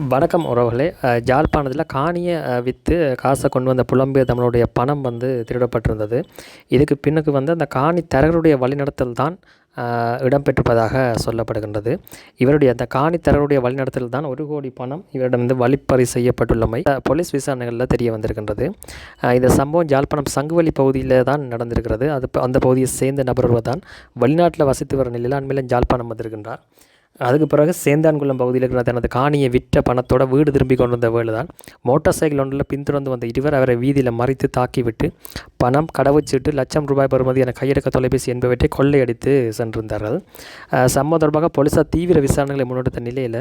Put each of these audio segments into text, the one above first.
வணக்கம் உறவுகளே. ஜாழ்ப்பாணத்தில் காணியை விற்று காசை கொண்டு வந்த புலம்பெயர் தமிழுடைய பணம் வந்து திருடப்பட்டிருந்தது. இதுக்கு பின்னுக்கு வந்து அந்த காணி தரகருடைய வழிநடத்தல் தான் இடம்பெற்றிருப்பதாக சொல்லப்படுகின்றது. இவருடைய அந்த காணி தரகருடைய வழிநடத்தல் தான் ஒரு கோடி பணம் இவரிடம் வந்து வழிப்பறி செய்யப்பட்டுள்ளமை போலீஸ் விசாரணைகளில் தெரிய வந்திருக்கின்றது. இந்த சம்பவம் ஜாழ்ப்பாணம் சங்குவலி பகுதியில் தான் நடந்திருக்கிறது. அது அந்த பகுதியை சேர்ந்த நபர் தான் வெளிநாட்டில் வசித்து வர நிலையில் அண்மையில் ஜாழ்ப்பாணம் வந்திருக்கின்றார். அதுக்கு பிறகு சேந்தான்குளம் பகுதியில் இருக்கிற தனது காணியை விற்ற பணத்தோட வீடு திரும்பி கொண்டு வந்த வேலு தான் மோட்டார் சைக்கிள் ஒன்றில் பின்தொடர்ந்து வந்த இருவர் அவரை வீதியில் மறித்து தாக்கிவிட்டு பணம் கடவுச்சீட்டு லட்சம் ரூபாய் என கையெடுக்க தொலைபேசி என்பவற்றை கொள்ளையடித்து சென்றிருந்தார்கள். சம்பவம் தொடர்பாக போலீசார் தீவிர விசாரணைகளை முன்னெடுத்த நிலையில்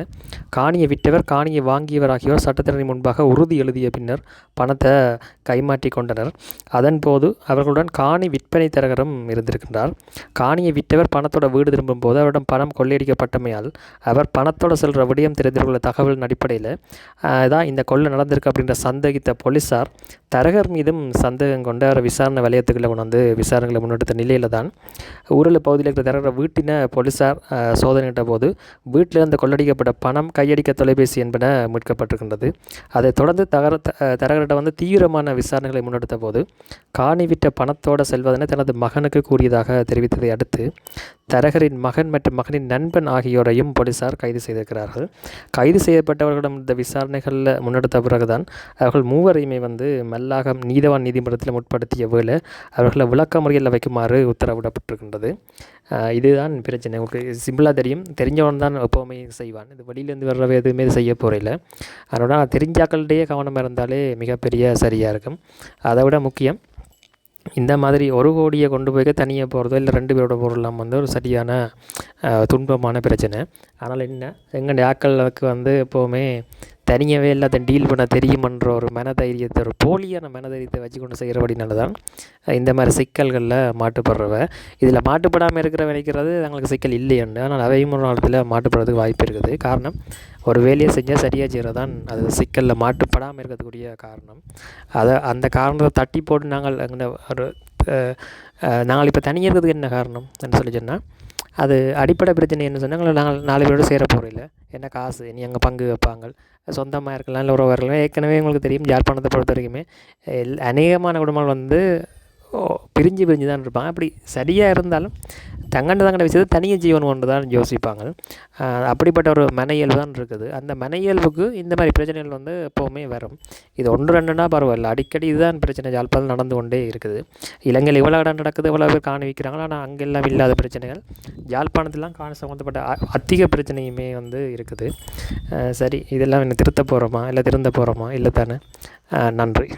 காணியை விற்றவர் காணியை வாங்கியவர் ஆகியோர் சட்டத்திறனை முன்பாக உறுதி எழுதிய பின்னர் பணத்தை கைமாற்றி கொண்டனர். அதன் போது அவர்களுடன் காணி விற்பனை தரகரும் இருந்திருக்கின்றார். காணியை விற்றவர் பணத்தோட வீடு திரும்பும் போது அவரிடம் பணம் ஆகையால் அவர் பணத்தோடு செல்கிற விடயம் தெரிந்துள்ள தகவலின் அடிப்படையில் தான் இந்த கொள்ளை நடந்திருக்கு அப்படின்ற சந்தேகித்த போலீஸார் தரகர் மீதும் சந்தேகம் கொண்டு அவரை விசாரணை வலயத்துக்குள்ளே கொண்டு வந்து விசாரணைகளை முன்னெடுத்த நிலையில் தான் ஊரில் பகுதியில் இருக்கிற தரகரை வீட்டின போலீஸார் சோதனையிட்ட போது வீட்டிலிருந்து கொள்ளடிக்கப்பட்ட பணம் கையடிக்க தொலைபேசி என்பன மீட்கப்பட்டிருக்கின்றது. அதைத் தொடர்ந்து தகர தரகர்கிட்ட வந்து தீவிரமான விசாரணைகளை முன்னெடுத்த போது காணி விட்ட பணத்தோடு செல்வதென தனது மகனுக்கு கூறியதாக தெரிவித்ததை அடுத்து தரகரின் மகன் மற்றும் மகனின் நண்பன் ஆகியோர் ஆகியோரையும் போலீசார் கைது செய்திருக்கிறார்கள். கைது செய்யப்பட்டவர்களிடம் இந்த விசாரணைகளில் முன்னெடுத்த பிறகுதான் அவர்கள் மூவரையுமே வந்து மெல்லாக நீதவான் நீதிமன்றத்தில் முற்படுத்திய வேலை அவர்களை விளக்க முறையில் வைக்குமாறு உத்தரவிடப்பட்டிருக்கின்றது. இதுதான் பிரச்சனை. உங்களுக்கு சிம்பிளாக தெரியும். தெரிஞ்சவன் தான் எப்போவுமே செய்வான். இது வெளியிலேருந்து வர்றவை எதுவுமே செய்ய போகிறதில்ல அதனால் தெரிஞ்சாக்களிடையே கவனம் இருந்தாலே மிகப்பெரிய சரியாக இருக்கும். அதை விட முக்கியம் இந்த மாதிரி ஒரு கோடியை கொண்டு போய் தனியாக போகிறதோ இல்லை ரெண்டு பேரோட போகிறலாம் வந்து ஒரு சரியான துன்பமான பிரச்சனை. அதனால் என்ன? எங்கள் ஆக்களுக்கு வந்து எப்போவுமே தனியாகவே அதை டீல் பண்ண தெரியுமன்ற ஒரு மனதைரியத்தை ஒரு போலியான மனதைரியத்தை வச்சு கொண்டு செய்கிறபடினால தான் இந்த மாதிரி சிக்கல்களில் மாட்டுப்படுறவ. இதில் மாட்டுப்படாமல் இருக்கிற நினைக்கிறது அவங்களுக்கு சிக்கல் இல்லையண்டு. ஆனால் அவையும் ஒரு நாளத்தில் மாட்டுப்படுறதுக்கு வாய்ப்பு இருக்குது. காரணம் ஒரு வேலையை செஞ்சால் சரியாக செய்கிறது தான் அது சிக்கலில் மாட்டுப்படாமல் இருக்கிறதுக்குரிய காரணம். அதை அந்த காரணத்தை தட்டி போட்டு நாங்கள் அங்கே ஒரு நாங்கள் இப்போ தனியாக இருக்கிறதுக்கு என்ன காரணம்? என்ன சொல்லி சொன்னால் அது அடிப்படை பிரச்சனை என்ன சொன்னாங்க நாங்கள் நாலு பேரோடு சேர போகிறதில்ல என்ன காசு? இனி அங்கே பங்கு வைப்பாங்க. சொந்தமாக இருக்கலாம் இல்லை உறவர்கள் ஏற்கனவே உங்களுக்கு தெரியும் யாழ்ப்பாணத்தை பொறுத்த வரைக்குமே. எல் அநேகமான குடும்பங்கள் வந்து பிரிஞ்சு பிரிஞ்சு தான் இருப்பாங்க. அப்படி சரியாக இருந்தாலும் தங்கண்ட தங்கண்ட விஷயத்தை தனிய ஜீவன் ஒன்று தான் யோசிப்பாங்க அப்படிப்பட்ட ஒரு மன இயல்பு தான் இருக்குது. அந்த மன இயல்புக்கு இந்த மாதிரி பிரச்சனைகள் வந்து எப்போவுமே வரும். இது ஒன்று ரெண்டுனா பரவாயில்ல. அடிக்கடி இதுதான் பிரச்சனை. ஜாழ்ப்பாணம் நடந்து கொண்டே இருக்குது. இலங்கையில் இவ்வளோ இடம் நடக்குது இவ்வளோ பேர் காணி வைக்கிறாங்களோ ஆனால் அங்கெல்லாம் இல்லாத பிரச்சனைகள். ஜாழ்ப்பாணத்திலாம் காண சம்மந்தப்பட்ட அதிக பிரச்சனையுமே வந்து இருக்குது. சரி இதெல்லாம் என்ன திருத்த போகிறோமா இல்லை திருந்த போகிறோமா இல்லை தானே? நன்றி.